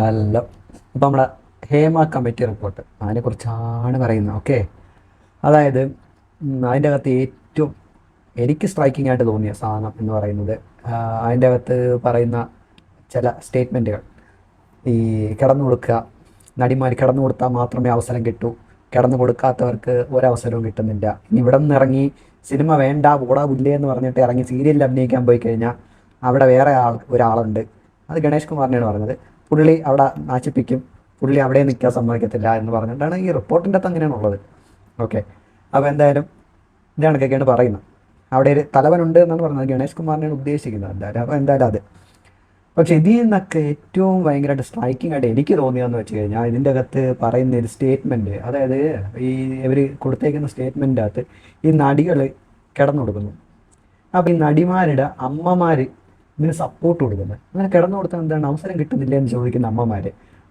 Hello. അപ്പോൾ നമ്മുടെ Hema committee report അതിനെക്കുറിച്ചാണ് പറയുന്നത്. ഓക്കെ അതായത് അതിന്റെ അകത്ത് ഏറ്റവും എനിക്ക് സ്ട്രൈക്കിംഗ് ആയിട്ട് തോന്നിയ സാധനം എന്ന് പറയുന്നത് അതിന്റെ അകത്ത് പറയുന്ന ചില സ്റ്റേറ്റ്മെന്റുകൾ ഈ കിടന്നു കൊടുക്കുക. നടിമാർ കിടന്നു കൊടുത്താൽ മാത്രമേ അവസരം കിട്ടൂ. കിടന്നു കൊടുക്കാത്തവർക്ക് ഒരവസരവും കിട്ടുന്നില്ല. ഇവിടെ നിന്ന് ഇറങ്ങി സിനിമ വേണ്ട ഓടാ പുല്ലേ എന്ന് പറഞ്ഞിട്ട് ഇറങ്ങി സീരിയലിൽ അഭിനയിക്കാൻ പോയി കഴിഞ്ഞാൽ അവിടെ വേറെ ആൾ ഒരാളുണ്ട്. അത് ഗണേഷ് കുമാറിനെയാണ് പറഞ്ഞത്. പുള്ളി അവിടെ നാശിപ്പിക്കും. പുള്ളി അവിടെ നിൽക്കാൻ സമ്മതിക്കത്തില്ല എന്ന് പറഞ്ഞിട്ടാണ് ഈ റിപ്പോർട്ടിന്റെ അകത്ത് അങ്ങനെയാണുള്ളത്. ഓക്കെ. അപ്പോൾ എന്തായാലും ഇതാണ് കണക്കൊക്കെയാണ് പറയുന്നത്. അവിടെ ഒരു തലവനുണ്ട് എന്നാണ് പറഞ്ഞത്. ഗണേഷ് കുമാറിനെയാണ് ഉദ്ദേശിക്കുന്നത് എന്തായാലും. അപ്പോൾ എന്തായാലും അത്. പക്ഷെ ഇതിൽ നിന്നൊക്കെ ഏറ്റവും ഭയങ്കരമായിട്ട് സ്ട്രൈക്കിംഗ് ആയിട്ട് എനിക്ക് തോന്നിയതെന്ന് വെച്ച് കഴിഞ്ഞാൽ ഇതിന്റെ അകത്ത് പറയുന്ന ഒരു സ്റ്റേറ്റ്മെന്റ് അതായത് ഈ ഇവർ കൊടുത്തേക്കുന്ന സ്റ്റേറ്റ്മെന്റിന്റെ അകത്ത് ഈ നടികൾ കിടന്നു കൊടുക്കുന്നു അപ്പോൾ ഈ നടിമാരുടെ അമ്മമാർ ഇതിന് സപ്പോർട്ട് കൊടുക്കുന്നത്. അങ്ങനെ കിടന്നു കൊടുത്താൽ എന്താണ്? അവസരം കിട്ടുന്നില്ല എന്ന് ചോദിക്കുന്ന അമ്മമാർ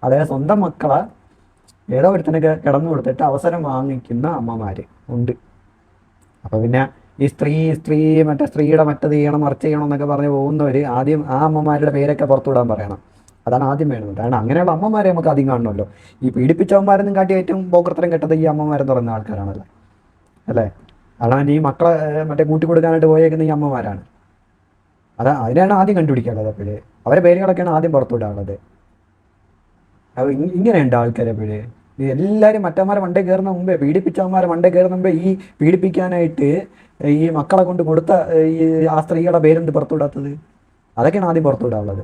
അതായത് സ്വന്തം മക്കളെ ഏതോ ഒരുത്തനൊക്കെ കിടന്നു കൊടുത്തിട്ട് അവസരം വാങ്ങിക്കുന്ന അമ്മമാർ ഉണ്ട്. അപ്പോൾ പിന്നെ ഈ സ്ത്രീ സ്ത്രീ മറ്റേ സ്ത്രീയുടെ മറ്റത് ചെയ്യണം മറിച്ച് ചെയ്യണം എന്നൊക്കെ പറഞ്ഞ് പോകുന്നവര് ആദ്യം ആ അമ്മമാരുടെ പേരൊക്കെ പുറത്തുവിടാൻ പറയണം. അതാണ് ആദ്യം വേണ്ടത്. കാരണം അങ്ങനെയുള്ള അമ്മമാരെ നമുക്ക് ആദ്യം കാണണമല്ലോ. ഈ പീഡിപ്പിച്ചവന്മാരെന്നും കാട്ടി ഏറ്റവും പോക്കർത്തരം കെട്ടത് ഈ അമ്മമാരെന്ന് പറയുന്ന ആൾക്കാരാണല്ലോ. അല്ലേ? അതാണ് ഈ മക്കളെ മറ്റേ കൂട്ടി കൊടുക്കാനായിട്ട് പോയേക്കുന്ന ഈ അമ്മമാരാണ്. അതാ അതിനാണ് ആദ്യം കണ്ടുപിടിക്കേണ്ടത് അപ്പോഴേ. അവരെ പേരുകളൊക്കെയാണ് ആദ്യം പുറത്തുവിടാനുള്ളത്. ഇങ്ങനെയുണ്ട് ആൾക്കാരെ അപ്പോഴേ. എല്ലാവരും മറ്റന്മാരെ മണ്ടേ കയറുന്ന മുമ്പേ പീഡിപ്പിച്ചവന്മാരെ മണ്ടേ കയറുന്ന മുമ്പേ ഈ പീഡിപ്പിക്കാനായിട്ട് ഈ മക്കളെ കൊണ്ട് കൊടുത്ത ഈ ആ സ്ത്രീകളുടെ പേരെന്ത് പുറത്തുവിടാത്തത്? അതൊക്കെയാണ് ആദ്യം പുറത്തുവിടാനുള്ളത്.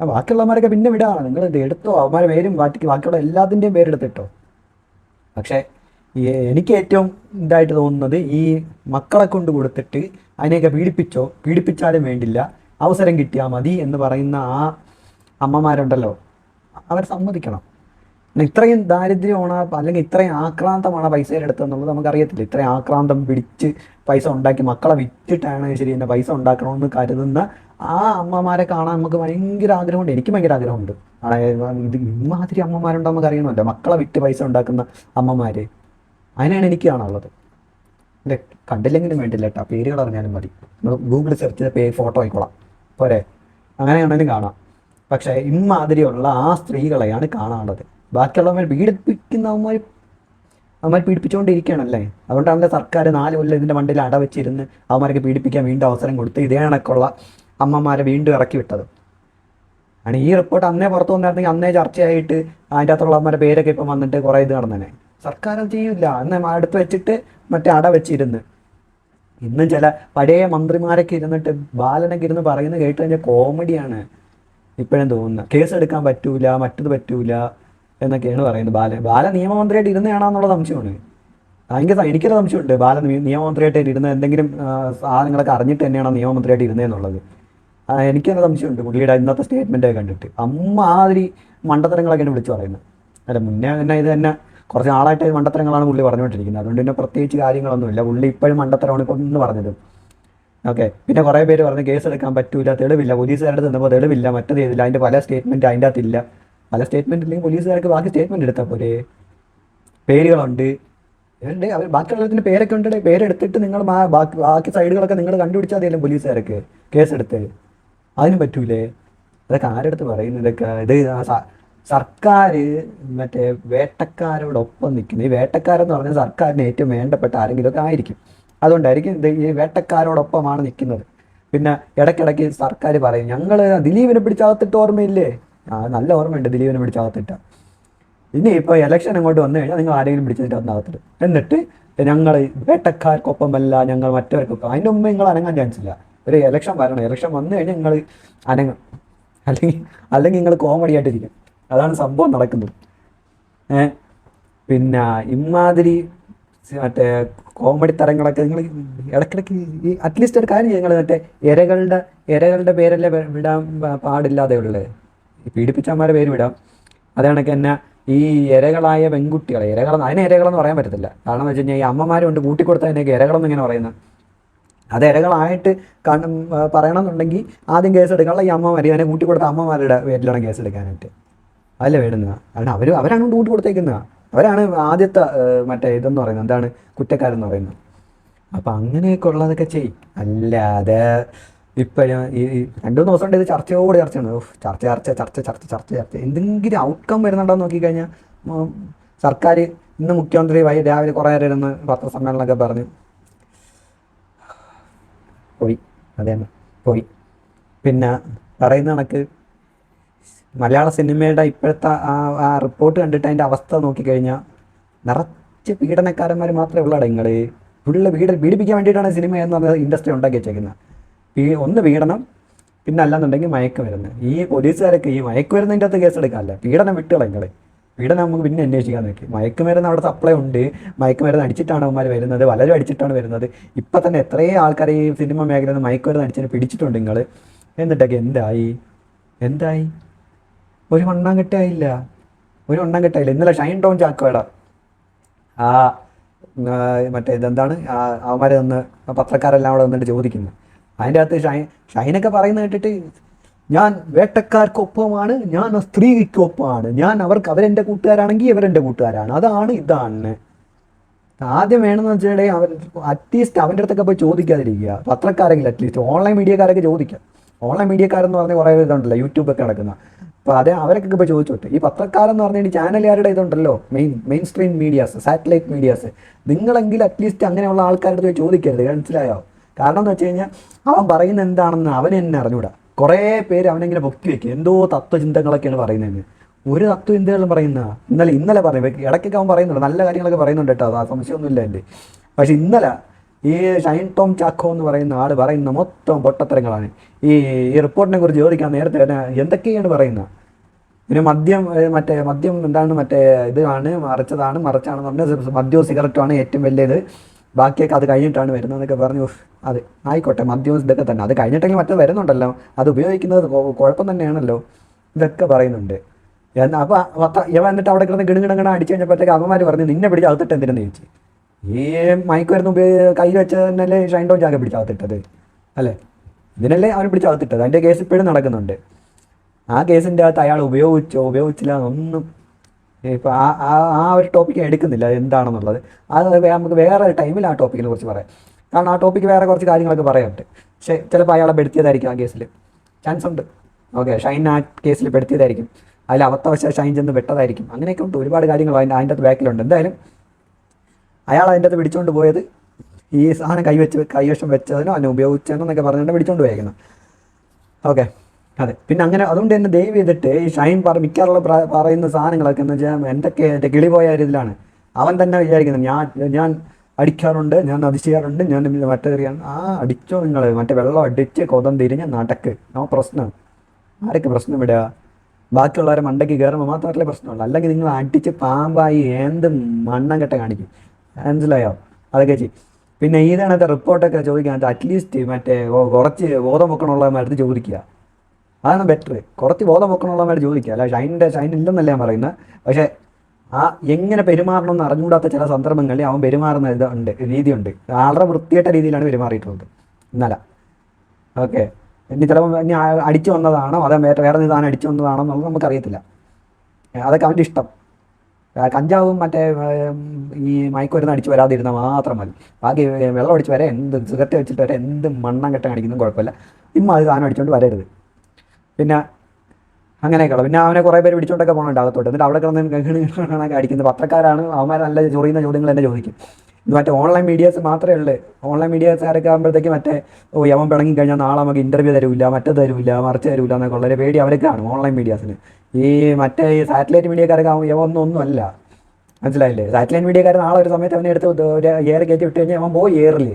ആ ബാക്കിയുള്ളവന്മാരൊക്കെ പിന്നെ വിടാണ് നിങ്ങൾ എടുത്തോ അവന്മാരെ പേരും ബാക്കി ബാക്കിയുള്ള എല്ലാത്തിന്റെയും പേരെടുത്തിട്ടോ. പക്ഷേ എനിക്ക് ഏറ്റവും ഇതായിട്ട് തോന്നുന്നത് ഈ മക്കളെ കൊണ്ട് കൊടുത്തിട്ട് അതിനെയൊക്കെ പീഡിപ്പിച്ചോ പീഡിപ്പിച്ചാലും വേണ്ടില്ല. അവസരം കിട്ടിയാൽ മതി എന്ന് പറയുന്ന ആ അമ്മമാരുണ്ടല്ലോ. അവർ സമ്മതിക്കണം. ഇത്രയും ദാരിദ്ര്യമാണ് അല്ലെങ്കിൽ ഇത്രയും ആക്രാന്തമാണ് പൈസയുടെ അടുത്തെന്നുള്ളത് നമുക്കറിയത്തില്ല. ഇത്രയും ആക്രാന്തം പിടിച്ച് പൈസ ഉണ്ടാക്കി മക്കളെ വിറ്റിട്ടാണ് ശരി എന്നെ പൈസ ഉണ്ടാക്കണമെന്ന് കരുതുന്ന ആ അമ്മമാരെ കാണാൻ നമുക്ക് ഭയങ്കര ആഗ്രഹമുണ്ട്. എനിക്ക് ഭയങ്കര ആഗ്രഹമുണ്ട്. ഇത് ഇമാതിരി അമ്മമാരുണ്ടോ നമുക്ക് അറിയണമല്ലോ മക്കളെ വിറ്റ് പൈസ ഉണ്ടാക്കുന്ന അമ്മമാര്. അതിനാണ് എനിക്ക് കാണാനുള്ളത്. അല്ലേ കണ്ടില്ലെങ്കിലും വേണ്ടില്ല കേട്ടോ പേരുകൾ അറിഞ്ഞാലും മതി. ഗൂഗിൾ സെർച്ച് ചെയ്ത പേര് ഫോട്ടോ ആയിക്കോളാം. പോരെ? അങ്ങനെയാണെങ്കിലും കാണാം. പക്ഷേ ഇമ്മാതിരിയുള്ള ആ സ്ത്രീകളെയാണ് കാണാനുള്ളത്. ബാക്കിയുള്ളവർ പീഡിപ്പിക്കുന്നവന്മാർ അവന്മാർ പീഡിപ്പിച്ചുകൊണ്ടിരിക്കുകയാണല്ലേ അതുകൊണ്ടാണല്ലോ സർക്കാർ നാല് കൊല്ലം ഇതിന്റെ വണ്ടിയിൽ അടവെച്ചിരുന്ന് അവന്മാർക്ക് പീഡിപ്പിക്കാൻ വീണ്ടും അവസരം കൊടുത്ത് ഇതേ കണക്കുള്ള അമ്മമാരെ വീണ്ടും ഇറക്കി വിട്ടത്. ആണ് ഈ റിപ്പോർട്ട് അന്നേ പുറത്തു വന്നായിരുന്നെങ്കിൽ അന്നേ ചർച്ചയായിട്ട് അതിന്റെ അകത്തുള്ള അമ്മമാരുടെ പേരൊക്കെ ഇപ്പം വന്നിട്ട് കുറേ ഇത് നടന്നേനെ. സർക്കാർ അത് ചെയ്യില്ല അന്ന് അടുത്ത് വെച്ചിട്ട് മറ്റേ അട വെച്ചിരുന്ന്. ഇന്നും ചില പഴയ മന്ത്രിമാരൊക്കെ ഇരുന്നിട്ട് ബാലനൊക്കെ ഇരുന്ന് പറയുന്നത് കേട്ട് കഴിഞ്ഞാൽ കോമഡിയാണ്. ഇപ്പോഴും തോന്നുന്നത് കേസ് എടുക്കാൻ പറ്റൂല മറ്റത് പറ്റൂല എന്നൊക്കെയാണ് പറയുന്നത് ബാലൻ. ബാല നിയമമന്ത്രിയായിട്ട് ഇരുന്നതാണെന്നുള്ള സംശയമാണ്. ഭയങ്കര എനിക്കൊരു സംശയമുണ്ട് ബാല നിയമമന്ത്രിയായിട്ട് ഇരുന്ന എന്തെങ്കിലും സാധനങ്ങളൊക്കെ അറിഞ്ഞിട്ട് തന്നെയാണോ നിയമമന്ത്രിയായിട്ട് ഇരുന്നതെന്നുള്ളത് എനിക്ക് എനിക്കൊരു സംശയമുണ്ട് പുള്ളിയുടെ ഇന്നത്തെ സ്റ്റേറ്റ്മെന്റൊക്കെ കണ്ടിട്ട്. അമ്മാതിരി മണ്ടത്തരങ്ങളൊക്കെയാണ് വിളിച്ചു പറയുന്നത്. അല്ല മുന്നേ തന്നെ ഇത് തന്നെ കുറച്ച് നാളായിട്ട് മണ്ടത്തരങ്ങളാണ് പുള്ളി പറഞ്ഞുകൊണ്ടിരിക്കുന്നത്. അതുകൊണ്ട് തന്നെ പ്രത്യേകിച്ച് കാര്യങ്ങളൊന്നുമില്ല പുള്ളി ഇപ്പോഴും മണ്ടത്തരമാണ് ഇപ്പം ഇന്ന് പറഞ്ഞത്. ഓക്കെ. പിന്നെ കുറേ പേര് പറഞ്ഞ് കേസ് എടുക്കാൻ പറ്റൂല തെളിവില്ല. പോലീസുകാരുടെ നിന്നപ്പോൾ തെളിവില്ല മറ്റത് ചെയ്തില്ല. അതിന്റെ പല സ്റ്റേറ്റ്മെന്റ് അതിന്റെ അകത്തില്ല പല സ്റ്റേറ്റ്മെന്റ് ഇല്ലെങ്കിൽ പോലീസുകാർക്ക് ബാക്കി സ്റ്റേറ്റ്മെന്റ് എടുത്താൽ പോരെ? പേരുകളുണ്ട്. ഉണ്ട് അവർ ബാക്കിയുള്ളതിന്റെ പേരൊക്കെ ഉണ്ട്. പേരെടുത്തിട്ട് നിങ്ങൾ ബാക്കി ബാക്കി സൈഡുകളൊക്കെ നിങ്ങൾ കണ്ടുപിടിച്ചാൽ മതിയല്ലോ പോലീസുകാർക്ക് കേസെടുത്ത് അതിന് പറ്റൂലേ? അതൊക്കെ ആരെടുത്ത് പറയുന്നതൊക്കെ ഇത് സർക്കാർ മറ്റേ വേട്ടക്കാരോടൊപ്പം നിൽക്കുന്നത് ഈ വേട്ടക്കാരെന്ന് പറഞ്ഞാൽ സർക്കാരിന് ഏറ്റവും വേണ്ടപ്പെട്ട ആരെങ്കിലുമൊക്കെ ആയിരിക്കും. അതുകൊണ്ടായിരിക്കും ഇത് ഈ വേട്ടക്കാരോടൊപ്പമാണ് നിൽക്കുന്നത്. പിന്നെ ഇടയ്ക്കിടയ്ക്ക് സർക്കാർ പറയും ഞങ്ങൾ ദിലീപിനെ പിടിച്ചകത്തിട്ട് ഓർമ്മയില്ലേ? ആ നല്ല ഓർമ്മയുണ്ട് ദിലീപിനെ പിടിച്ചകത്തിട്ട ഇനി ഇപ്പോൾ ഇലക്ഷൻ അങ്ങോട്ട് വന്നു കഴിഞ്ഞാൽ നിങ്ങൾ ആരെങ്കിലും പിടിച്ചിട്ട് അതിനകത്തിട്ട് എന്നിട്ട് ഞങ്ങൾ വേട്ടക്കാർക്കൊപ്പമല്ല ഞങ്ങൾ മറ്റവർക്കൊപ്പം അതിന്റെ മുമ്പ് നിങ്ങൾ അനങ്ങാൻ ചാൻസ് ഇല്ല. ഒരു ഇലക്ഷൻ വരണം. ഇലക്ഷൻ വന്നു കഴിഞ്ഞാൽ നിങ്ങൾ അനങ്ങും. അല്ലെങ്കിൽ അല്ലെങ്കിൽ നിങ്ങൾ കോമഡി ആയിട്ടിരിക്കും. അതാണ് സംഭവം നടക്കുന്നത്. ഏഹ് പിന്നെ ഇമാതിരി മറ്റേ കോമഡി തരങ്ങളൊക്കെ നിങ്ങൾ ഇടയ്ക്കിടയ്ക്ക് ഈ അറ്റ്ലീസ്റ്റ് ഒരു കാര്യം ഞങ്ങൾ മറ്റേ ഇരകളുടെ ഇരകളുടെ പേരല്ലേ വിടാൻ പാടില്ലാതെ ഉള്ളത് പീഡിപ്പിച്ചമാരെ പേര് വിടാം. അതാണൊക്കെ തന്നെ ഈ ഇരകളായ പെൺകുട്ടികളെ ഇരകൾ അതിനെ ഇരകളെന്ന് പറയാൻ പറ്റത്തില്ല. കാരണം എന്ന് വെച്ച് കഴിഞ്ഞാൽ ഈ അമ്മമാരുണ്ട് കൂട്ടിക്കൊടുത്തതിനൊക്കെ ഇരകളെന്ന് ഇങ്ങനെ പറയുന്നത് അത് ഇരകളായിട്ട് കാണും പറയണമെന്നുണ്ടെങ്കിൽ ആദ്യം കേസ് എടുക്കാനുള്ള ഈ അമ്മമാർ അതിനെ കൂട്ടിക്കൊടുത്ത അമ്മമാരുടെ പേരിലാണ് കേസ് എടുക്കാനായിട്ട് അതല്ലേ വേണ്ടുന്നത്? കാരണം അവർ അവരാണ് കൊണ്ട് കൊടുത്തേക്കുന്നത്. അവരാണ് ആദ്യത്തെ മറ്റേ ഇതെന്ന് പറയുന്നത്. എന്താണ്? കുറ്റക്കാരെന്ന് പറയുന്നത്. അപ്പം അങ്ങനെയൊക്കെ ഉള്ളതൊക്കെ ചെയ് അല്ലാതെ ഇപ്പോഴും ഈ രണ്ടു മൂന്ന് ദിവസം ഇത് ചർച്ചയോട് ചർച്ചയാണ്. ചർച്ച ചർച്ച ചർച്ച ചർച്ച ചർച്ച ചർച്ച. എന്തെങ്കിലും ഔട്ട്കം വരുന്നുണ്ടോ നോക്കിക്കഴിഞ്ഞാൽ സർക്കാർ ഇന്ന് മുഖ്യമന്ത്രി വൈ രാവിലെ കുറേ നേരം ഇരുന്ന് പത്രസമ്മേളനമൊക്കെ പറഞ്ഞു പോയി. അതേ പോയി. പിന്നെ പറയുന്ന കണക്ക് മലയാള സിനിമയുടെ ഇപ്പോഴത്തെ ആ റിപ്പോർട്ട് കണ്ടിട്ട് അതിന്റെ അവസ്ഥ നോക്കിക്കഴിഞ്ഞാൽ നിറച്ച് പീഡനക്കാരന്മാർ മാത്രമേ ഉള്ളൂ നിങ്ങൾ ഫുള്ള് പീഡ പീഡിപ്പിക്കാൻ വേണ്ടിയിട്ടാണ് സിനിമ എന്ന് പറഞ്ഞ ഇൻഡസ്ട്രി ഉണ്ടാക്കി വെച്ചേക്കുന്നത് ഒന്ന് പീഡനം പിന്നെ അല്ലാന്നുണ്ടെങ്കിൽ മയക്കുമരുന്ന് ഈ പോലീസുകാരൊക്കെ ഈ മയക്കുമരുന്നിന്റെ അകത്ത് കേസ് എടുക്കാമല്ല പീഡനം വിട്ടുകള നിങ്ങൾ പീഡനം നമുക്ക് പിന്നെ അന്വേഷിക്കാൻ നോക്കി. മയക്കുമരുന്ന് അവിടെ സപ്ലൈ ഉണ്ട്. മയക്കുമരുന്ന് അടിച്ചിട്ടാണ് അവന്മാർ വരുന്നത്. വളരെ അടിച്ചിട്ടാണ് വരുന്നത്. ഇപ്പം തന്നെ എത്രയും ആൾക്കാർ ഈ സിനിമ മേഖലയിൽ നിന്ന് മയക്കുമരുന്ന് അടിച്ചതിന് പിടിച്ചിട്ടുണ്ട് നിങ്ങൾ എന്നിട്ടൊക്കെ എന്തായി? എന്തായി? ഒരു മണ്ണാൻ കെട്ടായില്ല ഒരു മണ്ണാൻ കെട്ടായില്ല ഇന്നലെ ഷൈൻ ടോൺ ചാക്കോയുടെ ആ മറ്റേ ഇതെന്താണ്? അവന്മാരെ ഒന്ന് പത്രക്കാരെല്ലാം അവിടെ വന്നിട്ട് ചോദിക്കുന്നു. അതിന്റെ അകത്ത് ഷൈൻ ഷൈനൊക്കെ പറയുന്നത് കേട്ടിട്ട് ഞാൻ വേട്ടക്കാർക്കൊപ്പമാണ് ഞാൻ ആ സ്ത്രീക്കൊപ്പമാണ് ഞാൻ അവർക്ക് അവരെന്റെ കൂട്ടുകാരാണെങ്കിൽ ഇവരെന്റെ കൂട്ടുകാരാണ്. അതാണ് ഇതാണ്. ആദ്യം വേണമെന്ന് വെച്ചാൽ അവർ അറ്റ്ലീസ്റ്റ് അവന്റെ അടുത്തൊക്കെ പോയി ചോദിക്കാതിരിക്കുക. പത്രക്കാരെങ്കിലും അറ്റ്ലീസ്റ്റ് ഓൺലൈൻ മീഡിയക്കാരൊക്കെ ചോദിക്കുക ഓൺലൈൻ മീഡിയക്കാരെന്ന് പറഞ്ഞാൽ കുറേ ഇതുണ്ടല്ലോ യൂട്യൂബൊക്കെ നടക്കുന്ന. അപ്പോൾ അത് അവരൊക്കെ ഇപ്പോൾ ചോദിച്ചോട്ടെ. ഈ പത്രക്കാരെന്ന് പറഞ്ഞാൽ ഈ ചാനലുകാരുടെ ഇതുണ്ടല്ലോ main main stream medias satellite medias നിങ്ങളെങ്കിലും at least അങ്ങനെയുള്ള ആൾക്കാരുടെ പോയി ചോദിക്കരുത് മനസ്സിലായോ? കാരണം എന്ന് വെച്ച് കഴിഞ്ഞാൽ അവൻ പറയുന്ന എന്താണെന്ന് അവൻ എന്നെ അറിഞ്ഞൂടാ. കുറേ പേര് അവനെങ്ങനെ പൊക്കി വെക്കും. എന്തോ തത്വചിന്തകളൊക്കെയാണ് പറയുന്നത്. ഒരു തത്വചിന്തകളും പറയുന്ന ഇന്നലെ ഇന്നലെ പറയും ഇടയ്ക്കൊക്കെ അവൻ പറയുന്നുണ്ട് നല്ല കാര്യങ്ങളൊക്കെ പറയുന്നുണ്ട് കേട്ടോ ആ സംശയമൊന്നുമില്ല എന്റെ. പക്ഷെ ഇന്നലെ ഈ ഷൈൻ ടോം ചാക്കോ എന്ന് പറയുന്ന ആൾ പറയുന്ന മൊത്തം പൊട്ടത്തരങ്ങളാണ്. ഈ ഈ റിപ്പോർട്ടിനെ കുറിച്ച് ചോദിക്കാൻ നേരത്തെ തന്നെ എന്തൊക്കെയാണ് പറയുന്നത് പിന്നെ മദ്യം മറ്റേ മദ്യം എന്താണ് മറ്റേ ഇതാണ് മറിച്ചതാണ് മറിച്ചാണെന്ന് പറഞ്ഞാൽ മദ്യവും സിഗരറ്റുമാണ് ഏറ്റവും വലിയത്. ബാക്കിയൊക്കെ അത് കഴിഞ്ഞിട്ടാണ് വരുന്നത് എന്നൊക്കെ പറഞ്ഞു അത് ആയിക്കോട്ടെ മദ്യവും ഇതൊക്കെ തന്നെ. അത് കഴിഞ്ഞിട്ടെങ്കിൽ മറ്റത് വരുന്നുണ്ടല്ലോ. അത് ഉപയോഗിക്കുന്നത് കുഴപ്പം തന്നെയാണല്ലോ. ഇതൊക്കെ പറയുന്നുണ്ട്. എന്നാൽ അപ്പോൾ ഇവ എന്നിട്ട് അവിടെ കിടന്ന് കിണുകിണങ്ങണ അടിച്ചു കഴിഞ്ഞപ്പോഴത്തേക്ക് അവന്മാർ പറഞ്ഞു നിന്നെ പിടിച്ച് അകത്തിട്ട് എന്തിനെന്ന് ചോദിച്ചു ഈ മയക്കുമരുന്ന് വരുന്ന കയ്യിൽ വെച്ച് തന്നെയല്ലേ ഷൈൻ ഡോൺ ജാഗ പിടിച്ച് അകത്തിട്ടത്? അല്ലേ? ഇതിനല്ലേ അവൻ പിടിച്ച് അതിന്റെ കേസ് ഇപ്പോഴും നടക്കുന്നുണ്ട്. ആ കേസിന്റെ അകത്ത് അയാൾ ഉപയോഗിച്ചോ ഉപയോഗിച്ചില്ല ഒന്നും ഇപ്പോൾ ആ ആ ഒരു ടോപ്പിക്ക് എടുക്കുന്നില്ല. എന്താണെന്നുള്ളത്. അത് നമുക്ക് വേറെ ടൈമിൽ ആ ടോപ്പിക്കിനെ കുറിച്ച് പറയാം. കാരണം ആ ടോപ്പിക്ക് വേറെ കുറച്ച് കാര്യങ്ങളൊക്കെ പറയാനുണ്ട്. പക്ഷേ ചിലപ്പോൾ അയാളെ പെടുത്തിയതായിരിക്കും ആ കേസിൽ ചാൻസ് ഉണ്ട്. ഓക്കെ ഷൈൻ ആ കേസിൽ പെടുത്തിയതായിരിക്കും. അതിൽ അവത്തവശ ഷൈൻ ചെന്ന് വെട്ടതായിരിക്കും. അങ്ങനെയൊക്കെ ഉണ്ട്. ഒരുപാട് കാര്യങ്ങൾ അതിന്റെ അതിന്റെ ബാക്കിലുണ്ട് എന്തായാലും അയാൾ അതിന്റെ അത് പിടിച്ചുകൊണ്ട് പോയത് ഈ സാധനം കൈവച്ച് കൈവശം വെച്ചതിനോ അതിനെ ഉപയോഗിച്ചതിനോ എന്നൊക്കെ പറഞ്ഞുകൊണ്ട് പിടിച്ചുകൊണ്ട് പോയേക്കുന്നു. ഓക്കെ. അതെ. പിന്നെ അങ്ങനെ അതുകൊണ്ട് തന്നെ ദയവ് ചെയ്തിട്ട് ഈ ഷൈൻ പറ മിക്കാറുള്ള പറയുന്ന സാധനങ്ങളൊക്കെ എന്ന് വെച്ചാൽ എന്തൊക്കെ എന്റെ കിളി പോയ ഇതിലാണ്. അവൻ തന്നെ വിചാരിക്കുന്നത് ഞാൻ ഞാൻ അടിക്കാറുണ്ട് ഞാൻ അത് ചെയ്യാറുണ്ട് ഞാൻ മറ്റേ അറിയാൻ ആ അടിച്ചോ നിങ്ങൾ മറ്റേ വെള്ളം അടിച്ച് കൊതം തിരിഞ്ഞ് നടക്ക് നോ പ്രശ്നം. ആരൊക്കെ പ്രശ്നം വിടുക ബാക്കിയുള്ളവരെ മണ്ടയ്ക്ക് കയറുമ്പോൾ മാത്രമല്ലേ പ്രശ്നമുള്ളൂ. അല്ലെങ്കിൽ നിങ്ങൾ അടിച്ച് പാമ്പായി എന്തും മണ്ണം കെട്ട കാണിക്കും. മനസ്സിലായോ? അതൊക്കെ ചെയ്യും പിന്നെ ഈതണത്തെ റിപ്പോർട്ടൊക്കെ ചോദിക്കാൻ അറ്റ്ലീസ്റ്റ് മറ്റേ കുറച്ച് ബോധം വെക്കണമുള്ളവന്മാരടുത്ത് ചോദിക്കുക. അതാണ് ബെറ്റർ കുറച്ച് ബോധം വെക്കണമുള്ളവന്മാർ ചോദിക്കുക. അല്ല ഷൈനിന്റെ ഷൈൻ ഇല്ലെന്നല്ല ഞാൻ പറയുന്നത് പക്ഷേ ആ എങ്ങനെ പെരുമാറണം എന്ന് അറിഞ്ഞുകൂടാത്ത ചില സന്ദർഭങ്ങളിൽ അവൻ പെരുമാറുന്ന ഇതുണ്ട് രീതിയുണ്ട്. വളരെ വൃത്തിയായിട്ട രീതിയിലാണ് പെരുമാറിയിട്ടുള്ളത്. ഇന്നലെ. ഓക്കെ. ഇനി ചിലപ്പോൾ ഇനി അടിച്ചു വന്നതാണോ? അതോ വേറെ നിതാനം അടിച്ചു വന്നതാണോ എന്നുള്ളത് നമുക്കറിയത്തില്ല. അതൊക്കെ അവന്റെ ഇഷ്ടം. കഞ്ചാവും മറ്റേ ഈ മയക്കുമരുന്ന് അടിച്ച് വരാതിരുന്നാൽ മാത്രം മതി ബാക്കി വെള്ളം അടിച്ച് വരെ എന്ത് സിഗരറ്റ് വെച്ചിട്ട് വരെ എന്ത് മണ്ണം കെട്ടം അടിക്കുന്നതും കുഴപ്പമില്ല ഇമ്മ അത് സാധനം അടിച്ചുകൊണ്ട് വരരുത് പിന്നെ അങ്ങനെയൊക്കെയുള്ള പിന്നെ അവനെ കുറേ പേര് പിടിച്ചോണ്ടൊക്കെ പോകണുണ്ട് അകത്തോട്ട് എന്നിട്ട് അവിടെ കിടന്ന് അടിക്കുന്നത് പത്രക്കാരാണ് അവന്മാർ നല്ല ചൊറിയുന്ന ചോദ്യങ്ങൾ തന്നെ ചോദിക്കും മറ്റേ ഓൺലൈൻ മീഡിയാസ് മാത്രമേ ഉള്ളൂ. ഓൺലൈൻ മീഡിയാസുകാരൊക്കെ ആകുമ്പോഴത്തേക്ക് മറ്റേ ഓ യവൻ പിണങ്ങി കഴിഞ്ഞാൽ നാളെ നമുക്ക് ഇന്റർവ്യൂ തരൂല്ല മറ്റേ തരൂല്ല മറിച്ച് തരൂല്ല എന്നൊക്കെ ഉള്ളൊരു പേടി അവരൊക്കെയാണ് ഓൺലൈൻ മീഡിയാസിന് ഈ മറ്റേ ഈ സാറ്റലൈറ്റ് മീഡിയക്കാരൊക്കെ ആകുമ്പോൾ യവൊന്നും ഒന്നും അല്ല. മനസ്സിലായില്ലേ? സാറ്റലൈറ്റ് മീഡിയക്കാരൻ നാളെ ഒരു സമയത്ത് അവനെ എടുത്ത് ഒരു എയർ കയറ്റി വിട്ട് കഴിഞ്ഞാൽ അവൻ പോയി ഏറിൽ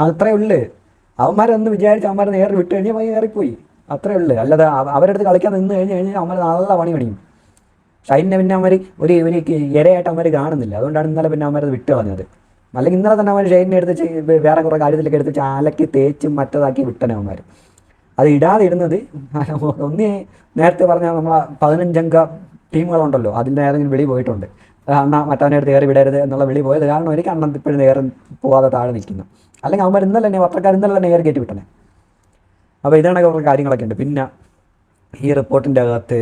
അത്രേ ഉള്ളു. അവന്മാരൊന്ന് വിചാരിച്ച് അവന്മാരെ നേരെ വിട്ട് കഴിഞ്ഞാൽ അവൻ ഏറിപ്പോയി. അത്രേ ഉള്ളു. അല്ലാതെ അവരെടുത്ത് കളിക്കാൻ നിന്ന് കഴിഞ്ഞ് കഴിഞ്ഞാൽ അവന്മാർ നല്ല പണി പണിയും. ഷൈനെ പിന്നെ അവന്മാർ ഒരു ഒരു ഇരയായിട്ട് അവന്മാർ കാണുന്നില്ല. അതുകൊണ്ടാണ് ഇന്നലെ പിന്നെ അവന്മാരത് വിട്ട് കളഞ്ഞത്. അല്ലെങ്കിൽ ഇന്നലെ തന്നെ അവൻ ഷൈനെ എടുത്ത് വേറെ കുറേ കാര്യത്തിലൊക്കെ എടുത്ത് ചാലക്കി തേച്ചും മറ്റതാക്കി വിട്ടനെ അവന്മാർ അത് ഇടാതെ ഇടുന്നത് ഒന്നേ നേരത്തെ പറഞ്ഞ നമ്മളെ പതിനഞ്ചംഗ ടീമുകളുണ്ടല്ലോ. അതിന്റെ ഏതെങ്കിലും വെളി പോയിട്ടുണ്ട്. അണ്ണ മറ്റവനെ കയറി വിടരുത് എന്നുള്ള വെളി പോയത് കാരണം ഒരു കണ്ണം ഇപ്പോഴും നേരെ പോകാതെ താഴെ നിൽക്കുന്നു. അല്ലെങ്കിൽ അവന്മാർ ഇന്നലെ തന്നെ പത്രക്കാർ ഇന്നലെ തന്നെ കയറി കയറ്റി വിട്ടനെ. അപ്പോൾ ഇതാണ് കുറേ കാര്യങ്ങളൊക്കെ ഉണ്ട്. പിന്നെ ഈ റിപ്പോർട്ടിന്റെ അകത്ത്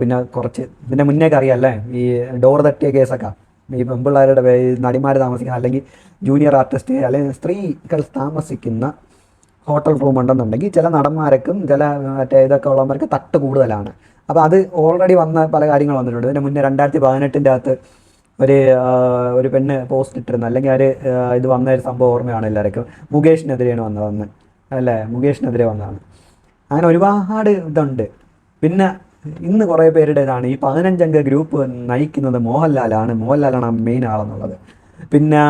പിന്നെ കുറച്ച് ഇതിന്റെ മുന്നേക്ക് അറിയാമല്ലേ ഈ ഡോർ തട്ടിയ കേസൊക്കെ ഈ പെമ്പിള്ളേരുടെ നടിമാർ താമസിക്കുന്ന അല്ലെങ്കിൽ ജൂനിയർ ആർട്ടിസ്റ്റ് അല്ലെങ്കിൽ സ്ത്രീകൾ താമസിക്കുന്ന ഹോട്ടൽ റൂം ഉണ്ടെന്നുണ്ടെങ്കിൽ ചില നടന്മാർക്കും ചില മറ്റേ ഇതൊക്കെ ഉള്ളവർക്ക് തട്ട് കൂടുതലാണ്. അപ്പോൾ അത് ഓൾറെഡി വന്ന പല കാര്യങ്ങൾ വന്നിട്ടുണ്ട്. ഇതിന് മുന്നേ രണ്ടായിരത്തി പതിനെട്ടിന്റെ അകത്ത് ഒരു ഒരു പെണ്ണ് പോസ്റ്റ് ഇട്ടിരുന്നു. അല്ലെങ്കിൽ ഒരു ഇത് വന്ന ഒരു സംഭവം ഓർമ്മയാണ് എല്ലാവർക്കും. മുകേഷിനെതിരെയാണ് വന്നത് അന്ന്. അല്ലേ? മുകേഷിനെതിരെ വന്നതാണ്. അങ്ങനെ ഒരുപാട് ഇതുണ്ട്. പിന്നെ ഇന്ന് കുറേ പേരുടെ ഇതാണ് ഈ പതിനഞ്ചംഗ ഗ്രൂപ്പ് നയിക്കുന്നത് മോഹൻലാലാണ്. മോഹൻലാലാണ് മെയിൻ ആളെന്നുള്ളത്. പിന്നെ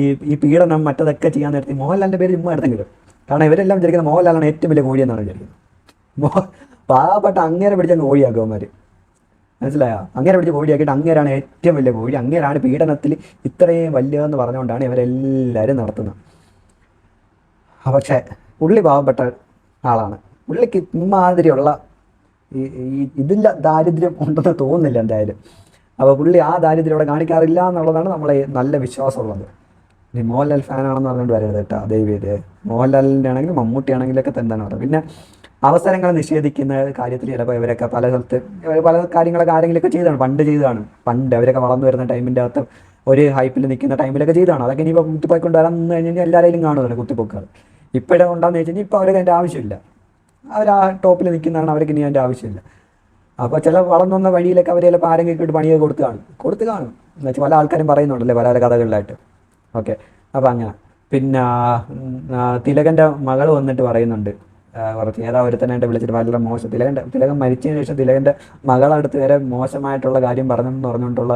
ഈ ഈ പീഡനം മറ്റതൊക്കെ ചെയ്യാൻ നേരത്തെ മോഹൻലാലിന്റെ പേര് ചുമ്മാ എടുത്തെങ്കിലും. കാരണം ഇവരെല്ലാം വിചാരിക്കുന്നത് മോഹൻലാലാണ് ഏറ്റവും വലിയ കോഴി എന്നാണ് വിചാരിക്കുന്നത്. മോ പാവപ്പെട്ട അങ്ങേരെ പിടിച്ചങ്ങ് കോഴിയാക്കുമാർ മനസ്സിലായോ? അങ്ങനെ പിടിച്ച് കോഴിയാക്കിയിട്ട് അങ്ങേരാണ് ഏറ്റവും വലിയ കോഴി. അങ്ങേരാണ് പീഡനത്തിൽ ഇത്രയും വലിയതെന്ന് പറഞ്ഞുകൊണ്ടാണ് ഇവരെല്ലാവരും നടത്തുന്നത്. പക്ഷേ പുള്ളി പാവപ്പെട്ട ആളാണ്. പുള്ളിക്ക് ഇമാതിരിയുള്ള ഈ ഇതിന്റെ ദാരിദ്ര്യം ഉണ്ടെന്ന് തോന്നുന്നില്ല എന്തായാലും. അപ്പോൾ പുള്ളി ആ ദാരിദ്ര്യം ഇവിടെ കാണിക്കാറില്ല എന്നുള്ളതാണ് നമ്മളെ നല്ല വിശ്വാസമുള്ളത്. ഇനി മോഹൻലാൽ ഫാനാണെന്ന് പറഞ്ഞുകൊണ്ട് വരരുത് കേട്ടോ ദൈവീത് മോഹൻലാലിന്റെ ആണെങ്കിലും മമ്മൂട്ടി ആണെങ്കിലൊക്കെ തന്നെ പറയുന്നത് പിന്നെ അവസരങ്ങൾ നിഷേധിക്കുന്ന കാര്യത്തിൽ ചിലപ്പോൾ ഇവരൊക്കെ പല സ്ഥലത്ത് ഇവർ പല കാര്യങ്ങളൊക്കെ ആരെങ്കിലുമൊക്കെ ചെയ്താണ് പണ്ട് ചെയ്തതാണ് പണ്ട് അവരൊക്കെ വളർന്നു വരുന്ന ടൈമിന്റെ അകത്ത് ഒരു ഹൈപ്പിൽ നിൽക്കുന്ന ടൈമിലൊക്കെ ചെയ്താണ്. അതൊക്കെ ഇനിയിപ്പോൾ കുത്തിപ്പോയിക്കൊണ്ട് വരാൻ നിന്ന് കഴിഞ്ഞാൽ എല്ലാവരെയും കാണുമല്ലോ കുത്തിപ്പോക്കാറ് ഇപ്പോഴും ഉണ്ടാന്ന് ഉണ്ടാകുന്ന വെച്ചാൽ ഇപ്പോൾ അവർക്ക് അതിന്റെ ആവശ്യമില്ല. അവർ ആ ടോപ്പിൽ നിൽക്കുന്നതാണ് അവർക്ക് ഇനി അതിന്റെ ആവശ്യമില്ല. അപ്പോൾ ചില വളർന്നു വന്ന വഴിയിലൊക്കെ അവർ ചിലപ്പോൾ ആരെങ്കിലും ഇട്ട് പണിയൊക്കെ കൊടുത്ത് കാണും. കൊടുത്ത് കാണും. എന്ന് വെച്ചാൽ പല ആൾക്കാരും പറയുന്നുണ്ടല്ലേ പല പല കഥകളിലായിട്ട്. ഓക്കെ. അപ്പോൾ അങ്ങനെ. പിന്നെ തിലകന്റെ മകൾ വന്നിട്ട് പറയുന്നുണ്ട്. കുറച്ച് ഏതാ ഒരുത്തനായിട്ട് വിളിച്ചിട്ട് വളരെ മോശം. തിലകന്റെ തിലകൻ മരിച്ചതിന് ശേഷം തിലകന്റെ മകളടുത്ത് വരെ മോശമായിട്ടുള്ള കാര്യം പറഞ്ഞെന്ന് പറഞ്ഞുകൊണ്ടുള്ള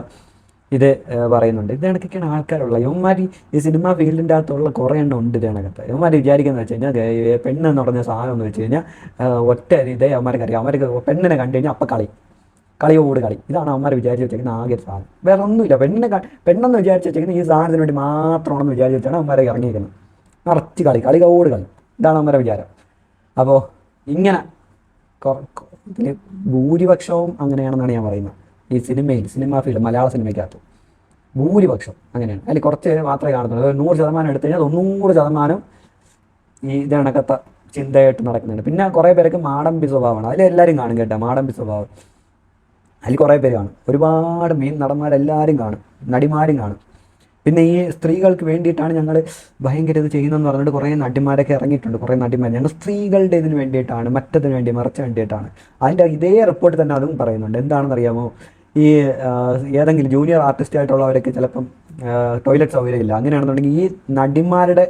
ഇത് പറയുന്നുണ്ട്. ഇത് കണക്കൊക്കെയാണ് ആൾക്കാരുള്ള യവന്മാർ ഈ സിനിമാ ഫീൽഡിന്റെ അകത്തുള്ള കുറേ എണ്ണം ഉണ്ട് ഇതിനകത്ത്. യോമാരി വിചാരിക്കുന്നത് വെച്ച് കഴിഞ്ഞാൽ പെണ്ണെന്ന് പറഞ്ഞ സാധനം എന്ന് വെച്ച് കഴിഞ്ഞാൽ ഒറ്റ ഇതേ അവന്മാർക്ക് അറിയാം. അവർക്ക് പെണ്ണിനെ കണ്ടു കഴിഞ്ഞാൽ അപ്പം കളി. കളിയോട് കളി. ഇതാണ് അവന്മാർ വിചാരിച്ച് വെച്ചേക്കുന്ന ആകെ സാധനം. വേറെ ഒന്നുമില്ല. പെണ്ണിനെ പെണ്ണെന്ന് വിചാരിച്ച് വെച്ചേക്കുന്ന ഈ സാധനത്തിന് വേണ്ടി മാത്രമാണെന്ന് വിചാരിച്ച് വെച്ചാണ് അവന്മാരെ ഇറങ്ങിയിരിക്കുന്നത് നിറച്ച് കളി. കളിയോട് കളി. ഇതാണ് അവന്മാരെ വിചാരം. അപ്പോൾ ഇങ്ങനെ ഭൂരിപക്ഷവും അങ്ങനെയാണെന്നാണ് ഞാൻ പറയുന്നത്. ഈ സിനിമയിൽ സിനിമാ ഫീൽഡ് മലയാള സിനിമയ്ക്കകത്ത് ഭൂരിപക്ഷം അങ്ങനെയാണ്. അതിൽ കുറച്ച് പേര് മാത്രമേ കാണുന്നുള്ളൂ നൂറ് ശതമാനം എടുത്തു കഴിഞ്ഞാൽ തൊണ്ണൂറ് ശതമാനം ഈ ഇതണക്കത്ത ചിന്തയായിട്ട് നടക്കുന്നുണ്ട്. പിന്നെ കുറേ പേർക്ക് മാടമ്പി സ്വഭാവമാണ്. അതിലെല്ലാവരും കാണും കേട്ടോ മാടമ്പി സ്വഭാവം. അതിൽ കുറേ പേര് കാണും. ഒരുപാട് മെയിൻ നടന്മാരെല്ലാവരും കാണും. നടിമാരും കാണും. പിന്നെ ഈ സ്ത്രീകൾക്ക് വേണ്ടിയിട്ടാണ് ഞങ്ങൾ ഭയങ്കര ഇത് ചെയ്യുന്നതെന്ന് പറഞ്ഞിട്ട് കുറേ നടിമാരൊക്കെ ഇറങ്ങിയിട്ടുണ്ട്. കുറേ നടിമാർ ഞങ്ങൾ സ്ത്രീകളുടെ ഇതിന് വേണ്ടിയിട്ടാണ് മറ്റതിന് വേണ്ടി മറിച്ച് വേണ്ടിയിട്ടാണ്. അതിന്റെ ഇതേ റിപ്പോർട്ട് തന്നെ അതും പറയുന്നുണ്ട്. എന്താണെന്ന് അറിയാമോ ഈ ഏതെങ്കിലും ജൂനിയർ ആർട്ടിസ്റ്റ് ആയിട്ടുള്ളവരൊക്കെ ചിലപ്പം ടോയ്ലറ്റ് സൗകര്യം ഇല്ല അങ്ങനെയാണെന്നുണ്ടെങ്കിൽ ഈ നടിമാരുടെ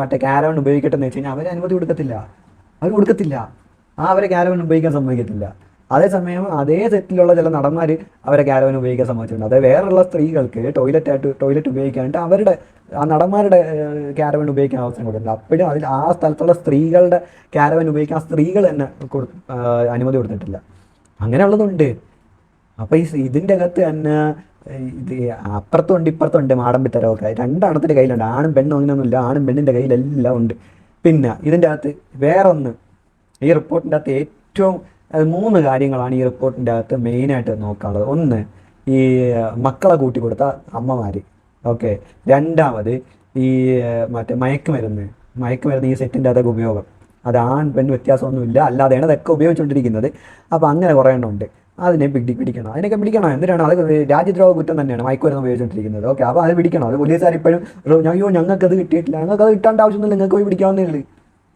മറ്റേ കാരവൺ ഉപയോഗിക്കട്ടെ എന്ന് വെച്ച് കഴിഞ്ഞാൽ അവർ അനുമതി കൊടുക്കത്തില്ല. അവർ കൊടുക്കത്തില്ല. ആ അവരെ കാരവൺ ഉപയോഗിക്കാൻ സമ്മതിക്കത്തില്ല. അതേസമയം അതേ സെറ്റിലുള്ള ചില നടന്മാർ അവരെ കാരവൻ ഉപയോഗിക്കാൻ സമ്മതിച്ചിട്ടുണ്ട്. അതായത് വേറെയുള്ള സ്ത്രീകൾക്ക് ടോയ്ലറ്റ് ആയിട്ട് ടോയ്ലറ്റ് ഉപയോഗിക്കാനായിട്ട് അവരുടെ ആ നടന്മാരുടെ കാരവൻ ഉപയോഗിക്കാൻ അവസരം കൊടുത്തിട്ടുണ്ട് അപ്പോഴും അതിൽ ആ സ്ഥലത്തുള്ള സ്ത്രീകളുടെ കാരവൻ ഉപയോഗിക്കാൻ സ്ത്രീകൾ തന്നെ അനുമതി കൊടുത്തിട്ടില്ല. അങ്ങനെയുള്ളതുണ്ട്. അപ്പോൾ ഈ ഇതിന്റെ അകത്ത് തന്നെ ഇത് അപ്പുറത്തുണ്ട് ഇപ്പുറത്തുണ്ട് മാടമ്പിത്തരമൊക്കെ രണ്ടെണ്ണത്തിന്റെ കയ്യിലുണ്ട്. ആണും പെണ്ണും അങ്ങനെയൊന്നുമില്ല. ആണും പെണ്ണിന്റെ കയ്യിലെല്ലാം ഉണ്ട്. പിന്നെ ഇതിന്റെ അകത്ത് വേറൊന്ന് ഈ റിപ്പോർട്ടിന്റെ അകത്ത് ഏറ്റവും മൂന്ന് കാര്യങ്ങളാണ് ഈ റിപ്പോർട്ടിന്റെ അകത്ത് മെയിനായിട്ട് നോക്കാനുള്ളത്. ഒന്ന് ഈ മക്കളെ കൂട്ടി കൊടുത്ത അമ്മമാർ ഓക്കെ. രണ്ടാമത് ഈ മറ്റേ മയക്കുമരുന്ന്. മയക്കുമരുന്ന് ഈ സെറ്റിന്റെ അകത്തൊക്കെ ഉപയോഗം. അത് ആൺ പെൺ വ്യത്യാസമൊന്നുമില്ല. അല്ലാതെയാണ് അതൊക്കെ ഉപയോഗിച്ചുകൊണ്ടിരിക്കുന്നത്. അപ്പോൾ അങ്ങനെ കുറേ എണ്ണം ഉണ്ട്. അതിനെ പിടി പിടിക്കണം. അതിനൊക്കെ പിടിക്കണം. എന്തിനാണ്? അത് രാജ്യദ്രോഹ കുറ്റം തന്നെയാണ് മയക്കുമരുന്ന് ഉപയോഗിച്ചുകൊണ്ടിരിക്കുന്നത്. ഓക്കെ അപ്പോൾ അത് പിടിക്കണം. അത് പോലീസുകാർ ഇപ്പോഴും അയ്യോ ഞങ്ങൾക്ക് അത് കിട്ടിയിട്ടില്ല. ഞങ്ങൾക്ക് അത് കിട്ടേണ്ട ആവശ്യമൊന്നുമില്ല. നിങ്ങൾക്ക് പോയി പിടിക്കാവുന്നേ ഉള്ളൂ.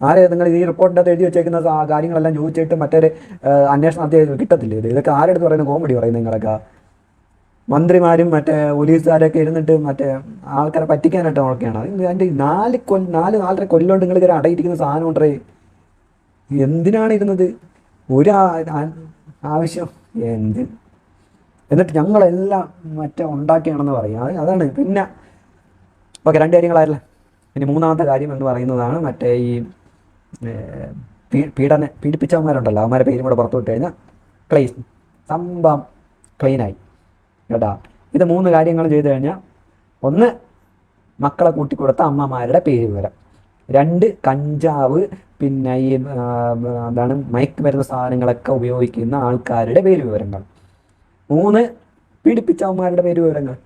ആരെ നിങ്ങൾ ഈ റിപ്പോർട്ടിന്റെ എഴുതി വെച്ചേക്കുന്ന കാര്യങ്ങളെല്ലാം ചോദിച്ചിട്ട് മറ്റൊരു അന്വേഷണം അത്യാവശ്യം കിട്ടത്തില്ല? ഇത് ഇതൊക്കെ ആരെടുത്ത് പറയുന്ന കോമഡി പറയുന്നത് നിങ്ങളൊക്കെ. മന്ത്രിമാരും മറ്റേ പോലീസുകാരൊക്കെ ഇരുന്നിട്ട് മറ്റേ ആൾക്കാരെ പറ്റിക്കാനായിട്ട് നോക്കുകയാണ്. അത് അതിന്റെ നാല് കൊല്ല നാല് നാലര കൊല്ലോണ്ട് നിങ്ങൾ ഇങ്ങനെ അടയിരിക്കുന്ന സാധനം ഉണ്ടേ എന്തിനാണ് ഇരുന്നത്? ഒരു ആവശ്യം. എന്ത്? എന്നിട്ട് ഞങ്ങളെല്ലാം മറ്റേ ഉണ്ടാക്കിയാണെന്ന് പറയും. അത് അതാണ്. പിന്നെ ഓക്കെ രണ്ട് കാര്യങ്ങളായല്ലേ ഇനി മൂന്നാമത്തെ കാര്യം എന്ന് പറയുന്നതാണ് മറ്റേ ഈ പീഡന പീഡിപ്പിച്ചവന്മാരുണ്ടല്ലോ. അവന്മാരെ പേരും കൂടെ പുറത്തു വിട്ട് കഴിഞ്ഞാൽ ക്ലീൻ. സംഭവം ക്ലീനായി. കേട്ടാ? ഇത് മൂന്ന് കാര്യങ്ങൾ ചെയ്തു കഴിഞ്ഞാൽ ഒന്ന് മക്കളെ കൂട്ടിക്കൊടുത്ത അമ്മമാരുടെ പേര് വിവരം. രണ്ട് കഞ്ചാവ് പിന്നെ ഈ എന്താണ് മയക്ക് വരുന്ന സാധനങ്ങളൊക്കെ ഉപയോഗിക്കുന്ന ആൾക്കാരുടെ പേര് വിവരങ്ങൾ മൂന്ന് പീഡിപ്പിച്ചവന്മാരുടെ പേര് വിവരങ്ങൾ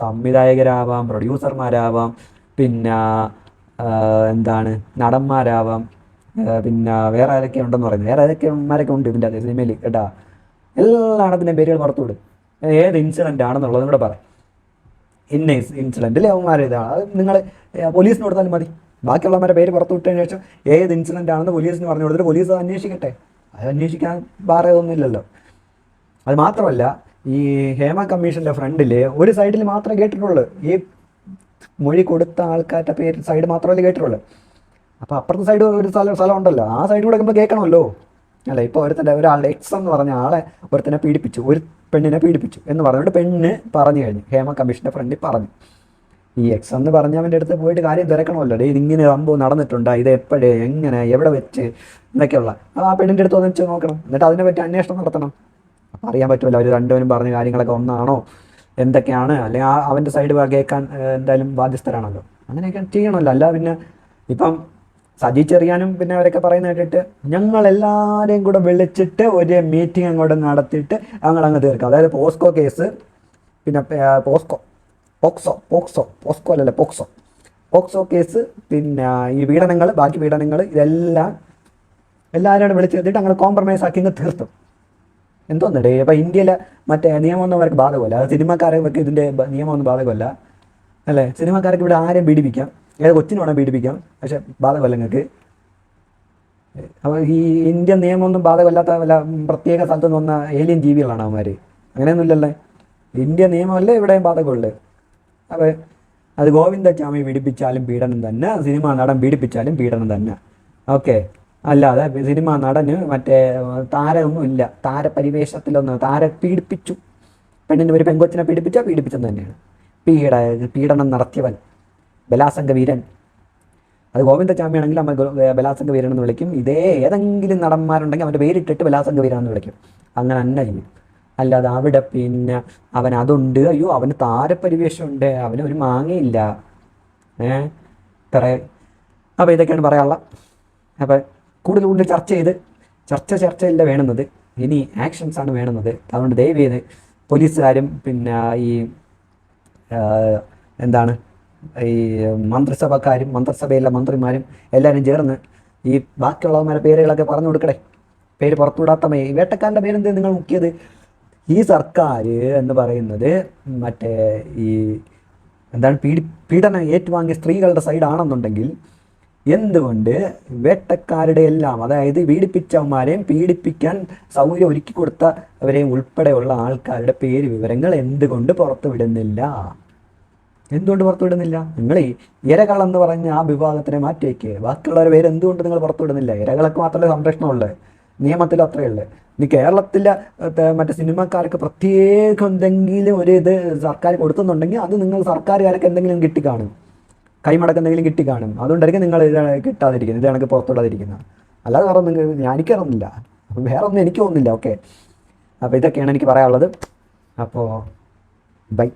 സംവിധായകരാവാം പ്രൊഡ്യൂസർമാരാവാം പിന്നെ എന്താണ് നടന്മാരാവാം പിന്നെ വേറെ ആരൊക്കെ ഉണ്ടെന്ന് പറയുന്നത്. വേറെ ഏതൊക്കെ അമ്മമാരൊക്കെ ഉണ്ട് ഇതിന്റെ സിനിമയിൽ കേട്ടാ? എല്ലായിടത്തിന്റെയും പേരുകൾ പുറത്തു വിടും. ഏത് ഇൻസിഡന്റ് ആണെന്നുള്ളതും കൂടെ പറ. ഇന്ന ഇൻസിഡന്റിൽ അവന്മാർ ഇതാണ്. അത് നിങ്ങൾ പോലീസിന് കൊടുത്താലും മതി. ബാക്കിയുള്ളവരുടെ പേര് പുറത്തു വിട്ടതിന് ശേഷം ഏത് ഇൻസിഡന്റ് ആണെന്ന് പോലീസിന് പറഞ്ഞു കൊടുത്തിട്ട് പോലീസ് അത് അന്വേഷിക്കട്ടെ? അത് അന്വേഷിക്കാൻ പാറയൊന്നുമില്ലല്ലോ അത് മാത്രമല്ല ഈ ഹേമ കമ്മീഷന്റെ ഫ്രണ്ടിൽ ഒരു സൈഡിൽ മാത്രമേ കേട്ടിട്ടുള്ളൂ. ഈ മൊഴി കൊടുത്ത ആൾക്കാരുടെ പേര് സൈഡ് മാത്രമല്ലേ കേട്ടിട്ടുള്ളൂ. അപ്പോൾ അപ്പുറത്തെ സൈഡ് ഒരു സ്ഥലം സ്ഥലം ഉണ്ടല്ലോ ആ സൈഡ് കൂടെ നമ്മൾ കേൾക്കണമല്ലോ. അല്ല? ഇപ്പോൾ ഒരുത്തന്റെ ഒരാളുടെ എക്സ് എന്ന് പറഞ്ഞ ആളെ ഒരുത്തനെ പീഡിപ്പിച്ചു. ഒരു പെണ്ണിനെ പീഡിപ്പിച്ചു എന്ന് പറഞ്ഞിട്ട് പെണ്ണ് പറഞ്ഞു കഴിഞ്ഞു. ഹേമ കമ്മീഷന്റെ ഫ്രണ്ടിൽ പറഞ്ഞു. ഈ എക്സ് എന്ന് പറഞ്ഞവന്റെ അടുത്ത് പോയിട്ട് കാര്യം തിരക്കണമല്ലോ. ഡേ ഇതിങ്ങനെ സംഭവം നടന്നിട്ടുണ്ട്? ഇത് എപ്പോഴേ എങ്ങനെ എവിടെ വെച്ച്? എന്നൊക്കെയുള്ള. ആ പെണ്ണിന്റെ അടുത്ത് ഒന്ന് വെച്ച് നോക്കണം. എന്നിട്ട് അതിനെ പറ്റി അന്വേഷണം നടത്തണം. അപ്പം അറിയാൻ പറ്റുമല്ലോ അവർ രണ്ടുപേരും പറഞ്ഞ കാര്യങ്ങളൊക്കെ ഒന്നാണോ? എന്തൊക്കെയാണ്? അല്ലെങ്കിൽ ആ അവന്റെ സൈഡ് കേൾക്കാൻ എന്തായാലും ബാധ്യസ്ഥരാണല്ലോ. അങ്ങനെയൊക്കെ ചെയ്യണമല്ലോ. അല്ല പിന്നെ ഇപ്പം സജി ചെറിയാനും പിന്നെ അവരൊക്കെ പറയുന്ന കേട്ടിട്ട് ഞങ്ങൾ എല്ലാവരെയും കൂടെ വിളിച്ചിട്ട് ഒരു മീറ്റിംഗ് അങ്ങോട്ട് നടത്തിയിട്ട് ഞങ്ങൾ അങ്ങ് തീർക്കാം. അതായത് പോസ്കോ കേസ് പിന്നെ പോസ്കോ. പോക്സോ പോക്സോ പോസ്കോ അല്ലല്ലോ പോക്സോ. പോക്സോ കേസ് പിന്നെ ഈ പീഡനങ്ങൾ ബാക്കി പീഡനങ്ങൾ ഇതെല്ലാം എല്ലാവരും വിളിച്ചു നിർത്തിയിട്ട് അങ്ങനെ കോംപ്രമൈസ് ആക്കി തീർത്തു. എന്തോന്നേ ഇപ്പം ഇന്ത്യയിലെ മറ്റേ നിയമമൊന്നും അവർക്ക് ബാധകമല്ല. അത് സിനിമാക്കാരൊക്കെ ഇതിന്റെ നിയമമൊന്നും ബാധകമല്ല. അല്ലേ? സിനിമാക്കാർക്ക് ഇവിടെ ആരെയും പീഡിപ്പിക്കാം. ഏത് കൊച്ചിനെ വേണം പീഡിപ്പിക്കാം. പക്ഷെ ബാധകമല്ല നിങ്ങൾക്ക് അപ്പോൾ ഈ ഇന്ത്യൻ നിയമമൊന്നും ബാധകമല്ലാത്ത വല്ല പ്രത്യേക സ്ഥലത്ത് നിന്ന് വന്ന ഏലിയൻ ജീവികളാണ് അവന്മാർ അങ്ങനെയൊന്നുമില്ലല്ലേ? ഇന്ത്യൻ നിയമമല്ലേ ഇവിടെയും ബാധകമുള്ളു? അപ്പോൾ അത് ഗോവിന്ദസ്വാമി പീഡിപ്പിച്ചാലും പീഡനം തന്നെ സിനിമാ നടൻ പീഡിപ്പിച്ചാലും പീഡനം തന്നെ. ഓക്കെ. അല്ലാതെ സിനിമാ നടന് മറ്റേ താരമൊന്നും ഇല്ല. താരപരിവേഷത്തിലൊന്നും താര പീഡിപ്പിച്ചു. പെണ്ണിന് ഒരു പെങ്കൊച്ചിനെ പീഡിപ്പിച്ചാൽ പീഡിപ്പിച്ചെന്ന് തന്നെയാണ്. പീഡ പീഡനം നടത്തിയവൻ ബലാസംഗ വീരൻ. അത് ആണെങ്കിൽ നമ്മൾ ബലാസംഗ വീരൻ എന്ന് വിളിക്കും. ഇതേ ഏതെങ്കിലും നടന്മാരുണ്ടെങ്കിൽ അവന്റെ പേരിട്ടിട്ട് ബലാസംഗ വീരൻ എന്ന് വിളിക്കും. അങ്ങനെ തന്നെ ചെയ്യും. അല്ലാതെ അവിടെ പിന്നെ അവൻ അതുണ്ട്. അയ്യോ അവന് താരപരിവേഷമുണ്ട്. അവന് ഒരു മാങ്ങയില്ല. ഏ? ഇത്ര. അപ്പോൾ ഇതൊക്കെയാണ് പറയാനുള്ള അപ്പോൾ കൂടുതൽ കൂടുതൽ ചർച്ച ചെയ്ത് ചർച്ച ചർച്ചയില്ല വേണുന്നത്. ഇനി ആക്ഷൻസ് ആണ് വേണുന്നത്. അതുകൊണ്ട് ദയവ് ചെയ്ത് പോലീസുകാരും പിന്നെ ഈ എന്താണ് ഈ മന്ത്രിസഭക്കാരും മന്ത്രിസഭയിലെ മന്ത്രിമാരും എല്ലാവരും ചേർന്ന് ഈ ബാക്കിയുള്ളവന്മാരുടെ പേരുകളൊക്കെ പറഞ്ഞു കൊടുക്കണേ. പേര് പുറത്തുവിടാത്ത വേട്ടക്കാരന്റെ പേരെന്ത് നിങ്ങൾ മുക്കിയത്? ഈ സർക്കാർ എന്ന് പറയുന്നത് മറ്റേ ഈ എന്താണ് പീഡി പീഡനം ഏറ്റുവാങ്ങിയ സ്ത്രീകളുടെ സൈഡാണെന്നുണ്ടെങ്കിൽ എന്തുകൊണ്ട് വേട്ടക്കാരുടെ എല്ലാം അതായത് പീഡിപ്പിച്ചവന്മാരെയും പീഡിപ്പിക്കാൻ സൗകര്യം ഒരുക്കി കൊടുത്തവരെയും ഉൾപ്പെടെയുള്ള ആൾക്കാരുടെ പേര് വിവരങ്ങൾ എന്തുകൊണ്ട് പുറത്തു വിടുന്നില്ല? എന്തുകൊണ്ട് പുറത്തു വിടുന്നില്ല? നിങ്ങൾ എന്ന് പറഞ്ഞ ആ വിഭാഗത്തിനെ മാറ്റിവെക്കുക ബാക്കിയുള്ളവരുടെ പേര് എന്തുകൊണ്ട് നിങ്ങൾ പുറത്തു വിടുന്നില്ല? ഇരകളൊക്കെ മാത്രമേ സംരക്ഷണമുള്ളത് നിയമത്തിൽ അത്രയേ ഉള്ളൂ ഇനി കേരളത്തിലെ മറ്റേ സിനിമക്കാർക്ക് പ്രത്യേകം എന്തെങ്കിലും ഒരു ഇത് സർക്കാർ കൊടുക്കുന്നുണ്ടെങ്കിൽ അത് നിങ്ങൾ സർക്കാരുകാർക്ക് എന്തെങ്കിലും കിട്ടി കാണും കൈമടക്ക് എന്തെങ്കിലും കിട്ടിക്കാണും. അതുകൊണ്ടായിരിക്കും നിങ്ങൾ ഇത് കിട്ടാതിരിക്കുന്നത് ഇത് കണക്ക് പുറത്തുവിടാതിരിക്കുന്നത്. അല്ലാതെ വേറെ നിങ്ങൾ ഞാൻ എനിക്കറിയുന്നില്ല അപ്പം വേറെ ഒന്നും എനിക്ക് തോന്നുന്നില്ല. ഓക്കെ. അപ്പോൾ ഇതൊക്കെയാണ് എനിക്ക് പറയാനുള്ളത്. അപ്പോൾ ബൈ.